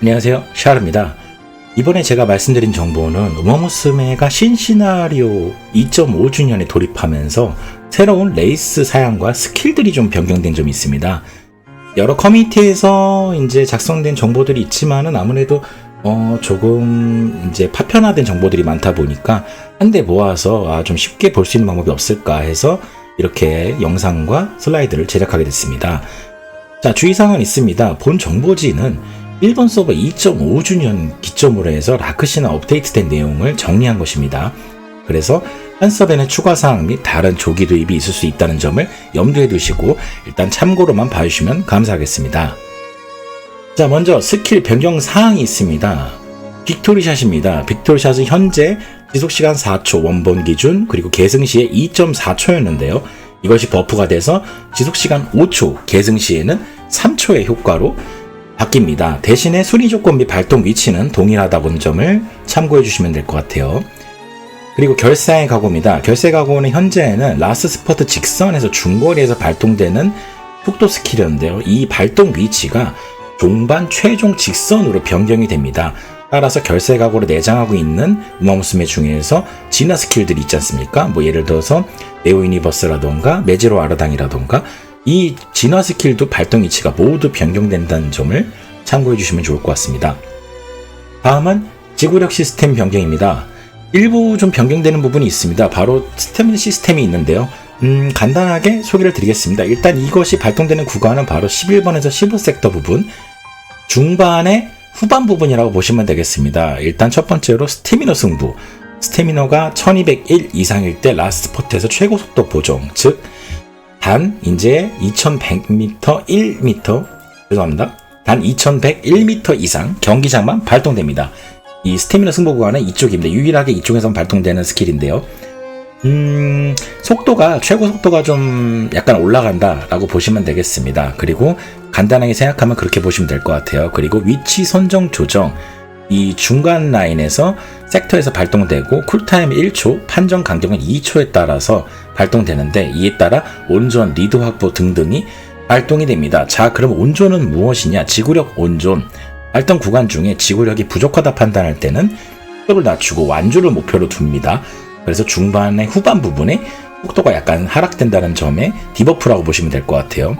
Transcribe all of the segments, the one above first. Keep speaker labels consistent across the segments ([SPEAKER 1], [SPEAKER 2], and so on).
[SPEAKER 1] 안녕하세요. 샤르입니다. 이번에 제가 말씀드린 정보는 우마무스메가 신시나리오 2.5주년에 돌입하면서 새로운 레이스 사양과 스킬들이 좀 변경된 점이 있습니다. 여러 커뮤니티에서 이제 작성된 정보들이 있지만은 아무래도 어 조금 이제 파편화된 정보들이 많다 보니까 한데 모아서 아 좀 쉽게 볼 수 있는 방법이 없을까 해서 이렇게 영상과 슬라이드를 제작하게 됐습니다. 자, 주의사항은 있습니다. 본 정보지는 일본 서버 2.5주년 기점으로 해서 라크시나 업데이트된 내용을 정리한 것입니다. 그래서 한 서버에는 추가 사항 및 다른 조기 도입이 있을 수 있다는 점을 염두에 두시고 일단 참고로만 봐주시면 감사하겠습니다. 자, 먼저 스킬 변경 사항이 있습니다. 빅토리샷입니다. 빅토리샷은 현재 지속시간 4초 원본 기준 그리고 계승 시에 2.4초였는데요. 이것이 버프가 돼서 지속시간 5초, 계승 시에는 3초의 효과로 바뀝니다. 대신에 순위 조건 및 발동 위치는 동일하다는 점을 참고해 주시면 될 것 같아요. 그리고 결사의 각오입니다. 결사의 각오는 현재는 라스 스퍼트 직선에서 중거리에서 발동되는 속도 스킬이었는데요. 이 발동 위치가 종반 최종 직선으로 변경이 됩니다. 따라서 결세 각오를 내장하고 있는 우마무스메 중에서 진화 스킬들이 있지 않습니까? 뭐 예를 들어서 네오 유니버스라던가 메지로 아르당이라던가 이 진화 스킬도 발동 위치가 모두 변경된다는 점을 참고해 주시면 좋을 것 같습니다. 다음은 지구력 시스템 변경입니다. 일부 좀 변경되는 부분이 있습니다. 바로 스태미나 시스템이 있는데요. 음, 간단하게 소개를 드리겠습니다. 일단 이것이 발동되는 구간은 바로 11번에서 15섹터 부분, 중반의 후반 부분이라고 보시면 되겠습니다. 일단 첫 번째로 스태미너 승부. 스태미너가 1201 이상일 때 라스트 포트에서 최고 속도 보정, 즉, 단, 이제 2100m, 1m, 죄송합니다. 단 2101m 이상 경기장만 발동됩니다. 이 스태미너 승부 구간은 이쪽입니다. 유일하게 이쪽에서 발동되는 스킬인데요. 음, 속도가, 최고 속도가 좀 약간 올라간다라고 보시면 되겠습니다. 그리고 간단하게 생각하면 그렇게 보시면 될 것 같아요. 그리고 위치 선정 조정, 이 중간 라인에서 섹터에서 발동되고 쿨타임 1초, 판정 간격은 2초에 따라서 발동되는데 이에 따라 온전, 리드 확보 등등이 발동이 됩니다. 자, 그럼 온존은 무엇이냐? 지구력 온존. 발동 구간 중에 지구력이 부족하다 판단할 때는 속도를 낮추고 완주를 목표로 둡니다. 그래서 중반의 후반 부분에 속도가 약간 하락된다는 점에 디버프라고 보시면 될 것 같아요.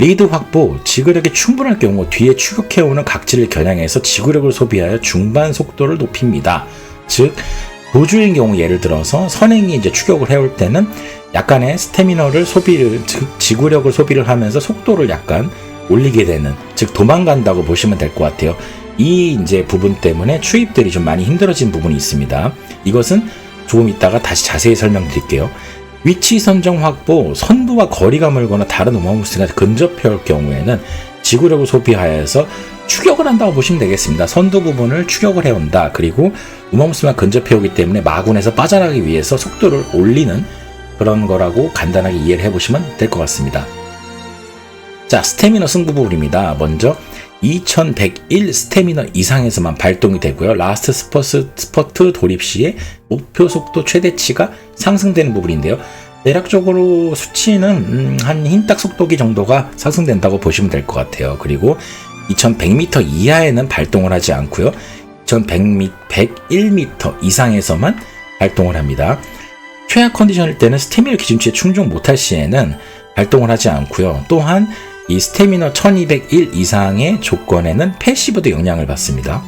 [SPEAKER 1] 리드 확보, 지구력이 충분할 경우 뒤에 추격해오는 각지를 겨냥해서 지구력을 소비하여 중반 속도를 높입니다. 즉, 도주인 경우 예를 들어서 선행이 이제 추격을 해올 때는 약간의 스태미너를 소비를, 즉, 지구력을 소비를 하면서 속도를 약간 올리게 되는, 즉, 도망간다고 보시면 될 것 같아요. 이 이제 부분 때문에 추입들이 좀 많이 힘들어진 부분이 있습니다. 이것은 조금 있다가 다시 자세히 설명드릴게요. 위치 선정 확보, 선두와 거리가 멀거나 다른 우마무스가 근접해 올 경우에는 지구력을 소비하여서 추격을 한다고 보시면 되겠습니다. 선두 부분을 추격을 해온다. 그리고 우마무스가 근접해 오기 때문에 마군에서 빠져나가기 위해서 속도를 올리는 그런 거라고 간단하게 이해를 해보시면 될 것 같습니다. 자, 스태미너 승부 부분입니다. 먼저 2101 스태미너 이상에서만 발동이 되고요. 라스트 스퍼스, 스퍼트 돌입 시에 목표 속도 최대치가 상승되는 부분인데요. 대략적으로 수치는 음, 한 흰딱 속도기 정도가 상승된다고 보시면 될 것 같아요. 그리고 2100m 이하에는 발동을 하지 않고요. 2101m 이상에서만 발동을 합니다. 최악 컨디션일 때는 스태미너 기준치에 충족 못할 시에는 발동을 하지 않고요. 또한 이 스태미너 1201 이상의 조건에는 패시브도 영향을 받습니다.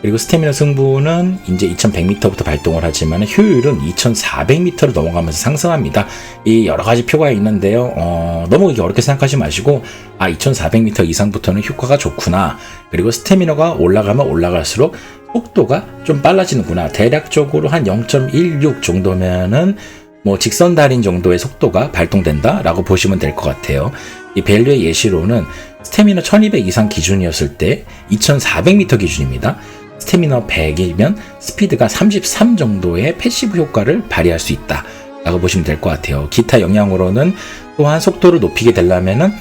[SPEAKER 1] 그리고 스태미너 승부는 이제 2100m부터 발동을 하지만 효율은 2400m로 넘어가면서 상승합니다. 이 여러 가지 표가 있는데요. 어, 너무 어렵게 생각하지 마시고 아 2400m 이상부터는 효과가 좋구나. 그리고 스태미너가 올라가면 올라갈수록 속도가 좀 빨라지는구나. 대략적으로 한 0.16 정도면은 뭐 직선 달인 정도의 속도가 발동된다 라고 보시면 될 것 같아요. 이 밸류의 예시로는 스태미너 1200 이상 기준이었을 때 2400m 기준입니다. 스태미너 100이면 스피드가 33 정도의 패시브 효과를 발휘할 수 있다. 라고 보시면 될 것 같아요. 기타 영향으로는 또한 속도를 높이게 되려면은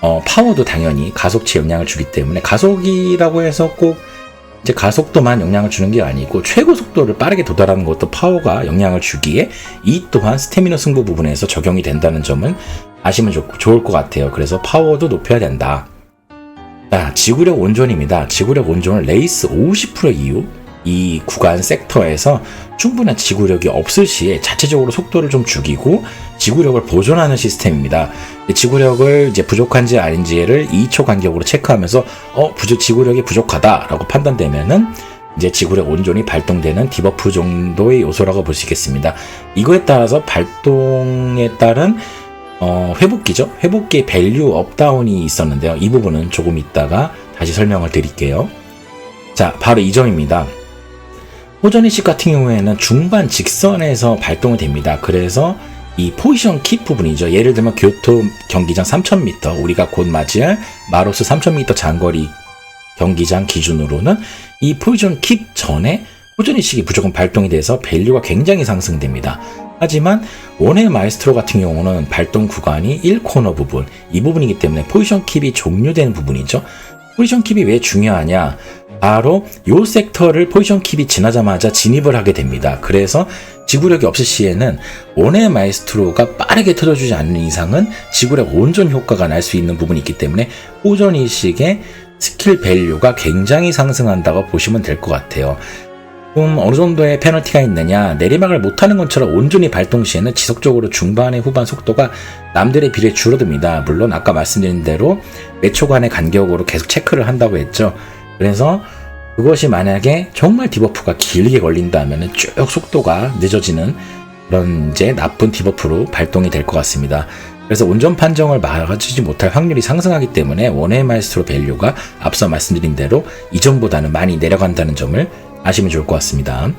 [SPEAKER 1] 어, 파워도 당연히 가속치 영향을 주기 때문에 가속이라고 해서 꼭 이제 가속도만 영향을 주는 게 아니고 최고 속도를 빠르게 도달하는 것도 파워가 영향을 주기에 이 또한 스태미너 승부 부분에서 적용이 된다는 점은 아시면 좋, 좋을 것 같아요. 그래서 파워도 높여야 된다. 자, 지구력 온존입니다. 지구력 온존은 레이스 50% 이후 이 구간 섹터에서 충분한 지구력이 없을 시에 자체적으로 속도를 좀 죽이고 지구력을 보존하는 시스템입니다. 지구력을 이제 부족한지 아닌지를 2초 간격으로 체크하면서 어 부족 지구력이 부족하다라고 판단되면은 이제 지구력 온존이 발동되는 디버프 정도의 요소라고 볼 수 있겠습니다. 이거에 따라서 발동에 따른 어, 회복기죠. 회복기의 밸류 업다운이 있었는데요. 이 부분은 조금 있다가 다시 설명을 드릴게요. 자, 바로 이 점입니다. 호전이식 같은 경우에는 중반 직선에서 발동이 됩니다. 그래서 이 포지션 킵 부분이죠. 예를 들면 교토 경기장 3000m, 우리가 곧 맞이할 마로스 3000m 장거리 경기장 기준으로는 이 포지션 킵 전에 호전이식이 무조건 발동이 돼서 밸류가 굉장히 상승됩니다. 하지만 원의 마이스트로 같은 경우는 발동 구간이 1코너 부분, 이 부분이기 때문에 포지션 킵이 종료되는 부분이죠. 포지션 킵이 왜 중요하냐? 바로 요 섹터를 포지션 킵이 지나자마자 진입을 하게 됩니다. 그래서 지구력이 없을 시에는 원의 마이스트로가 빠르게 틀어주지 않는 이상은 지구력 온전 효과가 날 수 있는 부분이 있기 때문에 호전 이식의 스킬 밸류가 굉장히 상승한다고 보시면 될 것 같아요. 좀 어느 정도의 페널티가 있느냐 내리막을 못하는 것처럼 온전히 발동 시에는 지속적으로 중반에 후반 속도가 남들에 비례 줄어듭니다. 물론 아까 말씀드린 대로 몇 초간의 간격으로 계속 체크를 한다고 했죠. 그래서 그것이 만약에 정말 디버프가 길게 걸린다면 쭉 속도가 늦어지는 그런 이제 나쁜 디버프로 발동이 될 것 같습니다. 그래서 온전 판정을 막아주지 못할 확률이 상승하기 때문에 원의 마이스트로 밸류가 앞서 말씀드린 대로 이전보다는 많이 내려간다는 점을 아시면 좋을 것 같습니다.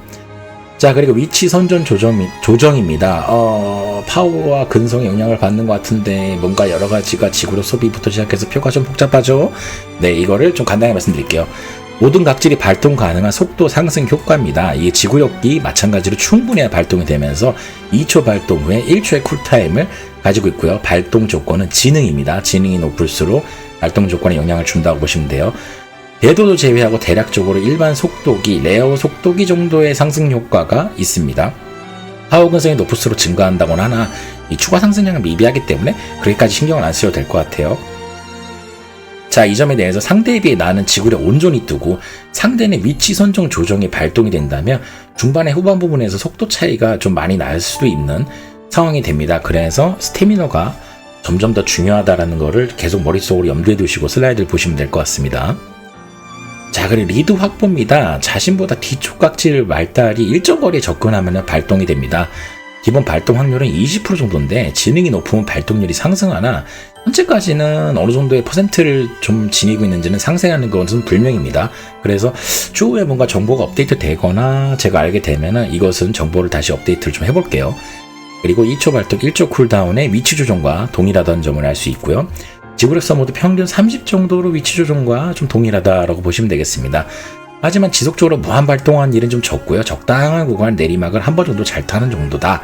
[SPEAKER 1] 자 그리고 위치 선전 조정, 조정 입니다. 어, 파워와 근성에 영향을 받는 것 같은데 뭔가 여러 가지가 지구력 소비부터 시작해서 표가 좀 복잡하죠. 네 이거를 좀 간단히 말씀드릴게요. 모든 각질이 발동 가능한 속도 상승 효과입니다. 이 지구력이 마찬가지로 충분히 발동이 되면서 2초 발동 후에 1초의 쿨타임을 가지고 있고요. 발동 조건은 지능입니다. 지능이 높을수록 발동 조건에 영향을 준다고 보시면 돼요. 궤도도 제외하고 대략적으로 일반 속도기, 레어 속도기 정도의 상승 효과가 있습니다. 파워 근성이 높을수록 증가한다고는 하나 이 추가 상승량은 미비하기 때문에 그렇게까지 신경을 안 쓰셔도 될 것 같아요. 자, 이 점에 대해서 상대에 비해 나는 지구력 온전히 뜨고 상대는 위치 선정 조정이 발동이 된다면 중반에 후반 부분에서 속도 차이가 좀 많이 날 수도 있는 상황이 됩니다. 그래서 스태미너가 점점 더 중요하다라는 것을 계속 머릿속으로 염두에 두시고 슬라이드를 보시면 될 것 같습니다. 자, 그리고 리드 확보입니다. 자신보다 뒤쪽 각질 말달이 일정 거리에 접근하면 발동이 됩니다. 기본 발동 확률은 20% 정도인데 지능이 높으면 발동률이 상승하나 현재까지는 어느 정도의 퍼센트를 좀 지니고 있는지는 상승하는 것은 불명입니다. 그래서 추후에 뭔가 정보가 업데이트 되거나 제가 알게 되면은 이것은 정보를 다시 업데이트를 좀 해볼게요. 그리고 2초 발동 1초 쿨다운의 위치 조정과 동일하다는 점을 알 수 있고요. 지구력 서모드 평균 30 정도로 위치 조정과 좀 동일하다라고 보시면 되겠습니다. 하지만 지속적으로 무한 발동한 일은 좀 적고요. 적당한 구간 내리막을 한 번 정도 잘 타는 정도다.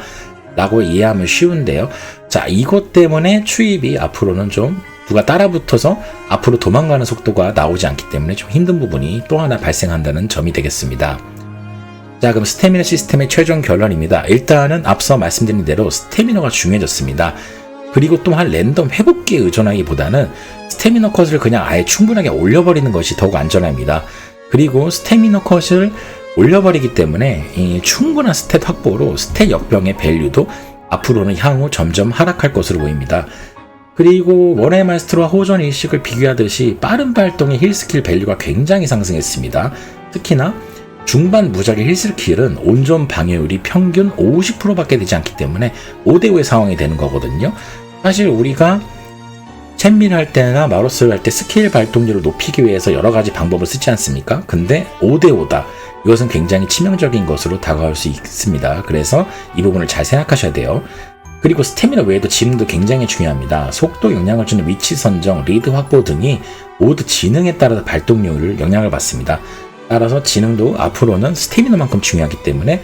[SPEAKER 1] 라고 이해하면 쉬운데요. 자, 이것 때문에 추입이 앞으로는 좀 누가 따라붙어서 앞으로 도망가는 속도가 나오지 않기 때문에 좀 힘든 부분이 또 하나 발생한다는 점이 되겠습니다. 자, 그럼 스태미너 시스템의 최종 결론입니다. 일단은 앞서 말씀드린 대로 스태미너가 중요해졌습니다. 그리고 또한 랜덤 회복기에 의존하기보다는 스태미너 컷을 그냥 아예 충분하게 올려버리는 것이 더욱 안전합니다. 그리고 스태미너 컷을 올려버리기 때문에 이 충분한 스탯 확보로 스탯 역병의 밸류도 앞으로는 향후 점점 하락할 것으로 보입니다. 그리고 원의 마스터와 호전 일식을 비교하듯이 빠른 발동의 힐 스킬 밸류가 굉장히 상승했습니다. 특히나 중반 무작위 힐 스킬은 온전 방해율이 평균 50%밖에 되지 않기 때문에 5대5의 상황이 되는 거거든요. 사실 우리가 챔밀 할 때나 마로스를 할 때 스킬 발동률을 높이기 위해서 여러 가지 방법을 쓰지 않습니까? 근데 5대5다. 이것은 굉장히 치명적인 것으로 다가올 수 있습니다. 그래서 이 부분을 잘 생각하셔야 돼요. 그리고 스태미너 외에도 지능도 굉장히 중요합니다. 속도 영향을 주는 위치 선정, 리드 확보 등이 모두 지능에 따라서 발동률을 영향을 받습니다. 따라서 지능도 앞으로는 스태미너만큼 중요하기 때문에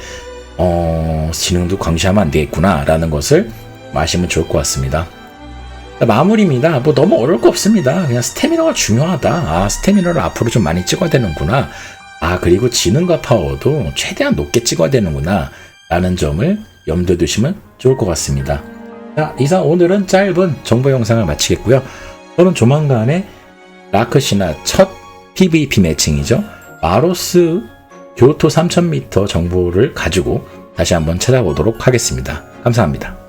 [SPEAKER 1] 어, 지능도 광시하면 안 되겠구나라는 것을 마시면 좋을 것 같습니다. 마무리입니다. 뭐 너무 어려울 거 없습니다. 그냥 스태미너가 중요하다. 아, 스태미너를 앞으로 좀 많이 찍어야 되는구나. 아, 그리고 지능과 파워도 최대한 높게 찍어야 되는구나. 라는 점을 염두에 두시면 좋을 것 같습니다. 자, 이상 오늘은 짧은 정보 영상을 마치겠고요. 저는 조만간에 라크시나 첫 PVP 매칭이죠. 마로스 교토 3000m 정보를 가지고 다시 한번 찾아보도록 하겠습니다. 감사합니다.